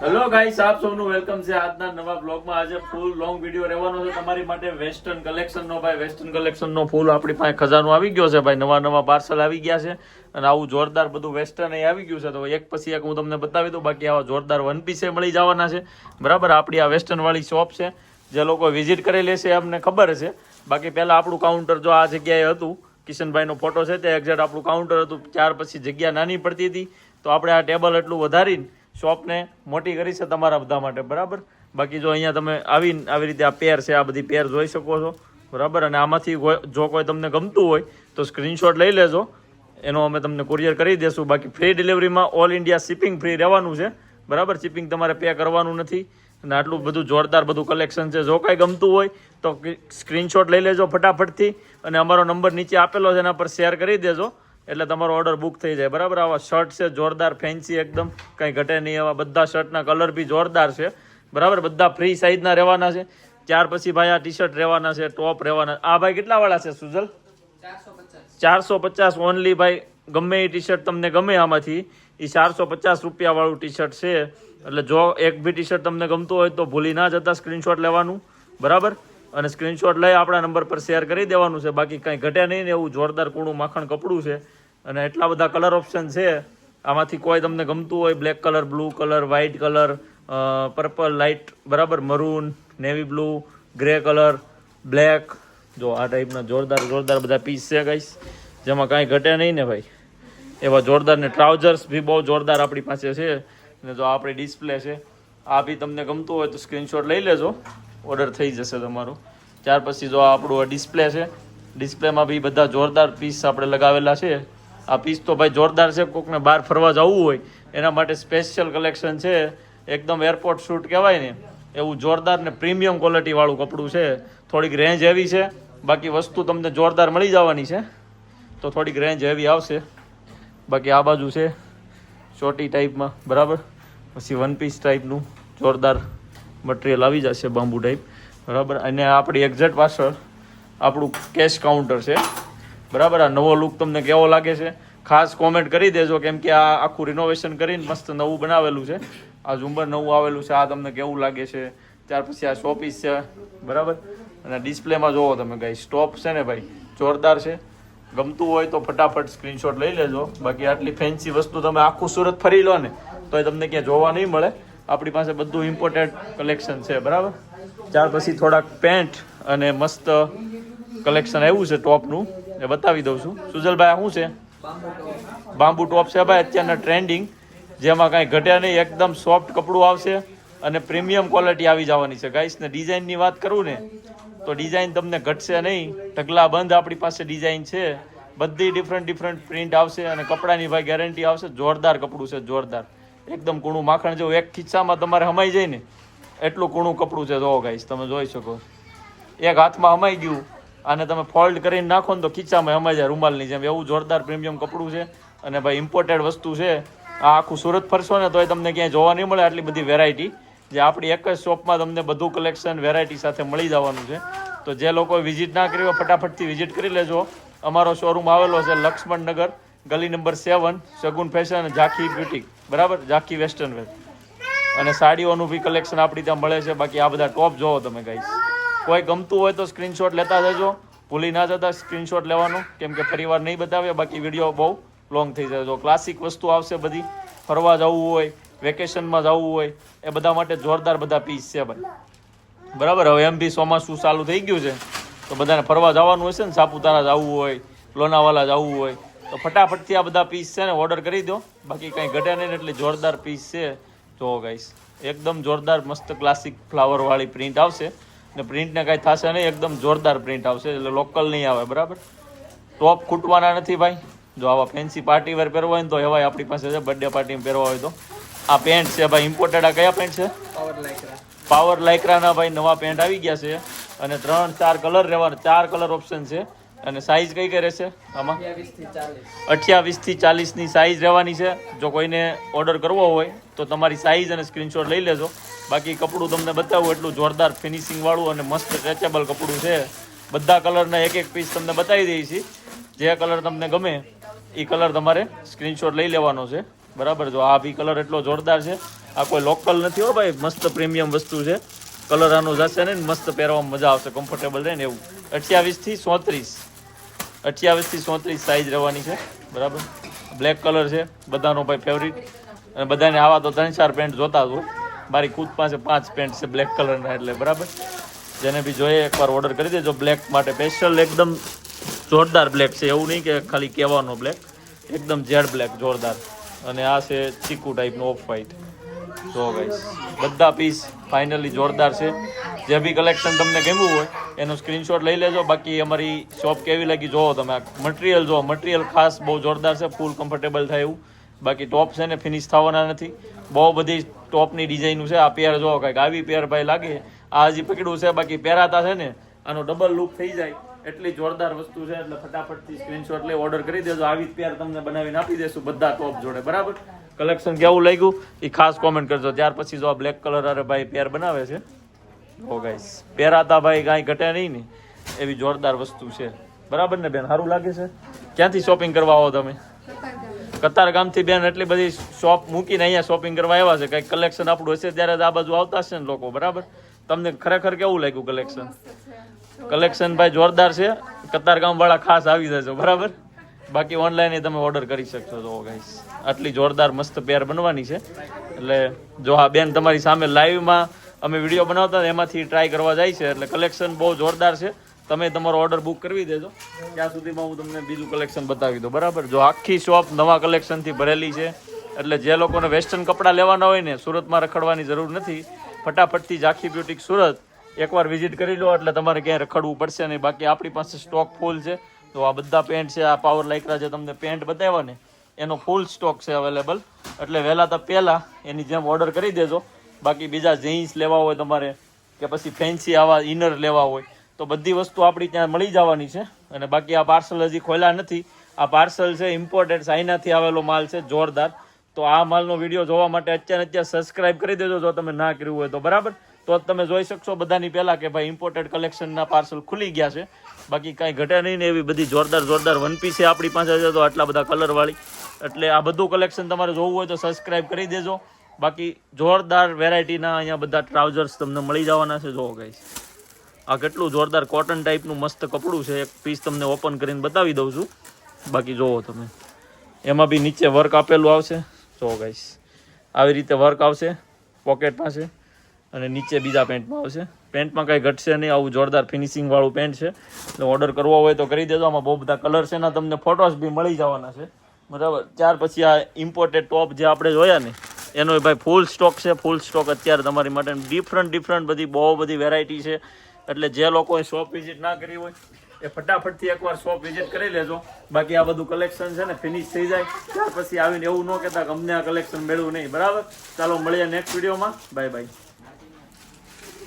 Hello guys આપ સૌનું welcome છે આજના નવા બ્લોગમાં આજે ફૂલ લોંગ વીડિયો રહેવાનો છે તમારી માટે વેસ્ટર્ન કલેક્શન નો ભાઈ વેસ્ટર્ન કલેક્શન નો ફૂલ આપણી પાસે ખજાનો આવી ગયો છે ભાઈ. નવા નવા પાર્સલ આવી ગયા છે અને આવું જોરદાર બધું વેસ્ટર્ન એ આવી ગયું છે. તો એક પછી એક હું તમને બતાવી દઉં, બાકી આવા જોરદાર વન પીસે મળી જવાના છે. બરાબર, આપણી આ વેસ્ટર્ન વાળી શોપ છે. જે લોકો વિઝિટ કરેલી છે અમને ખબર છે. બાકી પહેલાં આપણું કાઉન્ટર જો આ જગ્યાએ હતું, કિશનભાઈનો ફોટો છે તે એક્ઝેક્ટ આપણું કાઉન્ટર હતું. ત્યાર પછી જગ્યા નાની પડતી હતી. તો આપણે આ ટેબલ એટલું વધારીને શોપને મોટી કરી છે તમારા બધા માટે, બરાબર? બાકી જો અહીંયા તમે આવીને આવી રીતે આ પેર છે, આ બધી પેર જોઈ શકો છો, બરાબર? અને આમાંથી જો કોઈ તમને ગમતું હોય, તો સ્ક્રીનશોટ લઈ લેજો. એનો અમે તમને કુરિયર કરી દેશું. બાકી ફ્રી ડિલિવરીમાં ઓલ ઇન્ડિયા શિપિંગ ફ્રી રહેવાનું છે, બરાબર? શિપિંગ તમારે પે કરવાનું નથી. અને આટલું બધું જોરદાર બધું કલેક્શન છે. જો કાંઈ ગમતું હોય, તો સ્ક્રીનશોટ લઈ લેજો ફટાફટથી. અને અમારો નંબર નીચે આપેલો છે, એના પર શેર કરી દેજો. એટલે તમારો ઓર્ડર બુક થઈ જાય. બરાબર? આવા શર્ટ છે, જોરદાર ફેન્સી એકદમ. કંઈ ઘટે નહીં એવા બધા શર્ટના કલર બી જોરદાર છે. બરાબર? બધા ફ્રી સાઇઝના રહેવાના છે. ત્યાર પછી ભાઈ આ ટી શર્ટ રહેવાના છે ટોપ રહેવાના. આ ભાઈ કેટલા વાળા છે, સુજલ? ચારસો પચાસ. ઓનલી ભાઈ, ગમે એ ટી શર્ટ તમને ગમે આમાંથી એ ચારસો પચાસ રૂપિયાવાળું ટી શર્ટ છે. એટલે જો એક બી ટી શર્ટ તમને ગમતું હોય તો ભૂલી ના જતા સ્ક્રીનશોટ લેવાનું. બરાબર? અને સ્ક્રીનશોટ લઈ આપણા નંબર પર શેર કરી દેવાનું છે. બાકી કંઈ ઘટે નહીં ને એવું જોરદાર કૂણું માખણ કપડું છે. અને એટલા બધા કલર ઓપ્શન છે. આમાંથી કોઈ તમને ગમતું હોય black colour blue colour white colour purple light બરાબર maroon navy blue grey colour black જો આ ટાઈપના જોરદાર જોરદાર બધા પીસ છે ગાઈસ જેમાં કાંઈ ઘટે નહીં ને ભાઈ. એવા જોરદાર ને ટ્રાઉઝર્સ બી બહુ જોરદાર આપણી પાસે છે. ને જો આપણી ડિસ્પ્લે છે. આ બી તમને ગમતું હોય તો સ્ક્રીનશોટ લઈ લેજો. ઓર્ડર થઈ જશે તમારો. ત્યાર પછી જો આપણું ડિસ્પ્લે છે, ડિસ્પ્લેમાં બી બધા જોરદાર પીસ આપણે લગાવેલા છે. આ પીસ તો ભાઈ જોરદાર છે, કોકને બહાર ફરવા જવું હોય, એના માટે સ્પેશિયલ કલેક્શન છે. એકદમ એરપોર્ટ શૂટ કહેવાય ને, એવું જોરદાર ને પ્રીમિયમ ક્વોલિટીવાળું કપડું છે. થોડીક રેન્જ એવી છે, બાકી વસ્તુ તમને જોરદાર મળી જવાની છે. તો થોડીક રેન્જ એવી આવશે. બાકી આ બાજુ છે ચોટી ટાઈપમાં બરાબર? પછી વન પીસ ટાઈપનું જોરદાર મટીરિયલ આવી જશે બાંબુ ટાઈપ બરાબર? અને આપણી એક્ઝેક્ટ પાછળ આપણું કેશ કાઉન્ટર છે. બરાબર? આ નવો લુક તમને કેવો લાગે છે? ખાસ કોમેન્ટ કરી દેજો, કેમ કે આ આખું રિનોવેશન કરીને મસ્ત નવું બનાવેલું છે. આ ઝુંબર નવું આવેલું છે, આ તમને કેવું લાગે છે? ત્યાર પછી આ શોપીસ છે. બરાબર? અને ડિસ્પ્લેમાં જોવો તમે ગાઈ સ્ટોપ છે ને ભાઈ, જોરદાર છે. ગમતું હોય તો ફટાફટ સ્ક્રીનશોટ લઈ લેજો. બાકી આટલી ફેન્સી વસ્તુ તમે આખું સુરત ફરી લો ને તો તમને ક્યાં જોવા નહીં મળે. આપણી પાસે બધું ઇમ્પોર્ટેડ કલેક્શન છે, બરાબર? ત્યાર પછી થોડાક પેન્ટ અને મસ્ત કલેક્શન આવ્યું છે ટોપનું એ બતાવી દઉં છું. સુજલભાઈ શું છે? બાંબુ ટોપ છે ભાઈ, અત્યારના ટ્રેન્ડિંગ જેમાં કાંઈ ઘટ્યા નહીં, એકદમ સોફ્ટ કપડું આવશે અને પ્રીમિયમ ક્વોલિટી આવી જવાની છે. ગાઈસ ને ડિઝાઇનની વાત કરું ને, તો ડિઝાઇન તમને ઘટશે નહીં. ઢગલા બંધ આપણી પાસે ડિઝાઇન છે. બધી ડિફરન્ટ ડિફરન્ટ પ્રિન્ટ આવશે અને કપડાની ભાઈ ગેરંટી આવશે. જોરદાર કપડું છે, જોરદાર. એકદમ કૂણું માખણ જેવું એક ખિસ્સામાં તમારે હમાઈ જાય ને એટલું કૂણું કપડું છે. જોવો ગાઈશ તમે જોઈ શકો. એક હાથમાં હમાઈ ગયું અને તમે ફોલ્ડ કરીને નાખો ને તો ખીચામાં હમાઈ જાય રૂમાલની જેમ. એવું જોરદાર પ્રીમિયમ કપડું છે અને ભાઈ ઇમ્પોર્ટેડ વસ્તુ છે. આ આખું સુરત ફરશો ને તોય તમને ક્યાંય જોવા નહીં મળે આટલી બધી વેરાયટી જે આપણી એક જ શોપમાં તમને બધું કલેક્શન વેરાયટી સાથે મળી જવાનું છે. તો જે લોકો વિઝિટ ના કરી હોય, ફટાફટથી વિઝિટ કરી લેજો. અમારો શોરૂમ આવેલો છે લક્ષ્મણ નગર ગલી number seven Shagun fashion Jhankhi beauty. બરાબર? Jhankhi western wear. અને સાડીઓનું બી કલેક્શન આપણી ત્યાં મળે છે. બાકી આ બધા ટોપ જોવો તમે ગાઈસ કોઈ ગમતું હોય તો સ્ક્રીનશોટ લેતા જજો. ભૂલી ના જતા સ્ક્રીનશોટ લેવાનું. કેમ કે ફરીવાર નહીં બતાવે બાકી વીડિયો બહુ લોંગ થઈ જાય. જો ક્લાસિક વસ્તુ આવશે બધી. ફરવા જવું હોય વેકેશનમાં જવું હોય, એ બધા માટે જોરદાર બધા પીસ છે ભાઈ. બરાબર? હવે એમ બી ચોમાસું ચાલુ થઈ ગયું છે. તો બધાને ફરવા જવાનું હશે ને? સાપુતારા જવું હોય, લોનાવાલા જવું હોય તો ફટાફટથી આ બધા પીસ છે ને ઓર્ડર કરી દો. બાકી કંઈ ઘટે નહીં એટલે જોરદાર પીસ છે. જો ગાઈસ એકદમ જોરદાર મસ્ત ક્લાસિક ફ્લાવરવાળી પ્રિન્ટ આવશે. ને પ્રિન્ટને કાંઈ થશે નહીં એકદમ જોરદાર પ્રિન્ટ આવશે એટલે લોકલ નહીં આવે બરાબર? ટોપ ખૂટવાના નથી ભાઈ. જો આવા ફેન્સી પાર્ટી વેર પહેરવા હોય ને તો એવા આપણી પાસે છે બર્થડે પાર્ટીમાં પહેરવા હોય તો. આ પેન્ટ છે ભાઈ ઇમ્પોર્ટેડ આ કયા પેન્ટ છે? પાવર લાઇકરાના ભાઈ નવા પેન્ટ આવી ગયા છે. અને ત્રણ ચાર કલર રહેવાના ચાર કલર ઓપ્શન છે. અને સાઈઝ કઈ કઈ રહેશે આમાં? અઠ્યાવીસથી ચાલીસ. ની સાઈઝ રહેવાની છે. જો કોઈને ઓર્ડર કરવો હોય તો તમારી સાઈઝ અને સ્ક્રીનશોટ લઈ લેજો. બાકી કપડું તમને બતાવું એટલું જોરદાર ફિનિશિંગ વાળું અને મસ્ત સ્ટ્રેચેબલ કપડું છે. બધા કલરના એક એક પીસ તમને બતાવી દઈએ છીએ. જે કલર તમને ગમે એ કલર તમારે સ્ક્રીનશોટ લઈ લેવાનો છે. બરાબર? જો આ બી કલર એટલો જોરદાર છે. આ કોઈ લોકલ નથી હો ભાઈ. મસ્ત પ્રીમિયમ વસ્તુ છે. કલર આનો જશે ને મસ્ત પહેરવામાં મજા આવશે કમ્ફર્ટેબલ રહે ને એવું. અઠ્યાવીસથી સોત્રીસ. અઠ્યાવીસથી સોત્રીસ સાઈઝ રહેવાની છે, બરાબર? બ્લેક કલર છે, બધાનો ભાઈ ફેવરિટ અને બધાને આવા તો ત્રણ ચાર પેન્ટ જોતા હોય મારી ખુદ પાસે પાંચ પેન્ટ છે બ્લેક કલરના એટલે, બરાબર? જેને બી જોઈએ, એકવાર ઓર્ડર કરી દેજો. બ્લેક માટે સ્પેશિયલ એકદમ જોરદાર બ્લેક છે. એવું નહીં કે ખાલી કહેવાનો બ્લેક એકદમ જેડ બ્લેક જોરદાર. અને આ છે ચીકુ ટાઈપનો ઓફ વ્હાઈટ જો ગાઈસ બધા પીસ ફાઇનલી જોરદાર છે. જે બી કલેક્શન તમને ગમ્યું હોય, એનો સ્ક્રીનશોટ લઈ લેજો. બાકી અમારી શોપ કેવી લાગી જોવો તમે. મટીરિયલ જો મટીરિયલ ખાસ બહુ જોરદાર છે ફૂલ કમ્ફર્ટેબલ થાય એવું. બાકી ટોપ છે ને ફિનિશ થવાના નથી. બહુ બધી ટોપની ડિઝાઇનું છે. આ પેર જોવો કાંઈક આવી પેર ભાઈ લાગે. આ હજી પકડ્યું છે, બાકી પહેરાતા છે ને, આનો ડબલ લુક થઈ જાય. એટલી જોરદાર વસ્તુ છે, એટલે ફટાફટથી સ્ક્રીનશોટ લઈ ઓર્ડર કરી દેજો. આવી જ પેર તમને બનાવીને આપી દેશું બધા ટોપ જોડે, બરાબર? કલેક્શન કેવું લાગ્યું? એ ખાસ કોમેન્ટ કરજો. ત્યાર પછી જો આ બ્લેક કલર અરે ભાઈ પેર બનાવે છે. ઓ ગાઈસ પહેરાતા ભાઈ કાંઈ ઘટે નહીં ને. એવી જોરદાર વસ્તુ છે. બરાબર ને બેન? સારું લાગે છે? ક્યાંથી શોપિંગ કરવા આવો તમે? કતાર ગામથી બેન એટલી બધી શોપ મૂકીને અહીંયા શોપિંગ કરવા આવ્યા છે. કંઈક કલેક્શન આપણું હશે ત્યારે આ બાજુ આવતા હશે ને લોકો બરાબર? તમને ખરેખર કેવું લાગ્યું કલેક્શન કલેક્શન ભાઈ જોરદાર છે. કતાર ગામવાળા ખાસ આવી જજો બરાબર? બાકી ઓનલાઈન તમે ઓર્ડર કરી શકશો. જો ગાઈસ આટલી જોરદાર મસ્ત પેર બનવાની છે. એટલે જો આ બેન તમારી સામે લાઈવમાં અમે વીડિયો બનાવતા એમાંથી ટ્રાય કરવા જાય છે. એટલે કલેક્શન બહુ જોરદાર છે. તમે તમારો ઓર્ડર બુક કરવી દેજો. ત્યાં સુધીમાં હું તમને બીજું કલેક્શન બતાવી દઉં. બરાબર? જો આખી શોપ નવા કલેક્શનથી ભરેલી છે. એટલે જે લોકોને વેસ્ટર્ન કપડાં લેવાના હોય ને, સુરતમાં રખડવાની જરૂર નથી. ફટાફટથી ઝાંખી બ્યુટિક સુરત એકવાર વિઝિટ કરી લો. એટલે તમારે ક્યાંય રખડવું પડશે નહીં. બાકી આપણી પાસે સ્ટોક ફૂલ છે. તો આ બધા પેન્ટ છે, આ પાવર લાઇકરા જે તમને પેન્ટ બતાવ્યા ને, એનો ફૂલ સ્ટોક છે અવેલેબલ એટલે વહેલા તો પહેલાં એની જેમ ઓર્ડર કરી દેજો. બાકી બીજા જીન્સ લેવા હોય તમારે, કે પછી ફેન્સી આવા ઇનર લેવા હોય, તો બધી વસ્તુ આપણી ત્યાં મળી જવાની છે. અને બાકી આ પાર્સલ હજી ખોલ્યા નથી. આ પાર્સલ છે ઇમ્પોર્ટેડ ચાઇનાથી આવેલો માલ છે, જોરદાર. તો આ માલનો વીડિયો જોવા માટે અત્યારે અત્યારે સબસ્ક્રાઇબ કરી દેજો જો તમે ના કર્યું હોય તો, બરાબર? તો તમે જોઈ શકશો બધાની પહેલા કે ભાઈ ઇમ્પોર્ટેડ કલેક્શનના પાર્સલ ખુલી ગયા છે. બાકી કાંઈ ઘટે નહીં ને એવી બધી જોરદાર જોરદાર વન પીસ છે આપણી પાસે છે તો આટલા બધા કલરવાળી એટલે આ બધું કલેક્શન તમારે જોવું હોય તો સબસ્ક્રાઈબ કરી દેજો. બાકી જોરદાર વેરાયટીના અહીંયા બધા ટ્રાઉઝર્સ તમને મળી જવાના છે. જોવો ગાઈસ આ કેટલું જોરદાર કોટન ટાઈપનું મસ્ત કપડું છે. એક પીસ તમને ઓપન કરીને બતાવી દઉં છું. બાકી જોવો તમે. એમાં બી નીચે વર્ક આપેલું આવશે. જોવો ગાઈસ આવી રીતે વર્ક આવશે. પોકેટ પાસે અને નીચે બીજા પેન્ટમાં આવશે. પેન્ટમાં કાંઈ ઘટશે નહીં, આવું જોરદાર ફિનિશિંગ વાળું પેન્ટ છે. એટલે ઓર્ડર કરવો હોય તો કરી દેજો. આમાં બહુ બધા કલર છે એના તમને ફોટોસ બી મળી જવાના છે. બરાબર? ત્યાર પછી આ ઇમ્પોર્ટેડ ટોપ જે આપણે જોયા ને, એનો ભાઈ ફૂલ સ્ટોક છે. ફૂલ સ્ટોક અત્યારે તમારી માટે ડિફરન્ટ ડિફરન્ટ બધી, બહુ બધી વેરાયટી છે. એટલે જે લોકોએ શોપ વિઝિટ ના કરી હોય, એ ફટાફટથી એકવાર શોપ વિઝિટ કરી લેજો. બાકી આ બધું કલેક્શન છે ને ફિનિશ થઈ જાય. ત્યાર પછી આવીને એવું ન કહેતા કે અમને આ કલેક્શન મેળવું નહીં. બરાબર? ચાલો, મળીએ નેક્સ્ટ વિડીયોમાં બાય બાય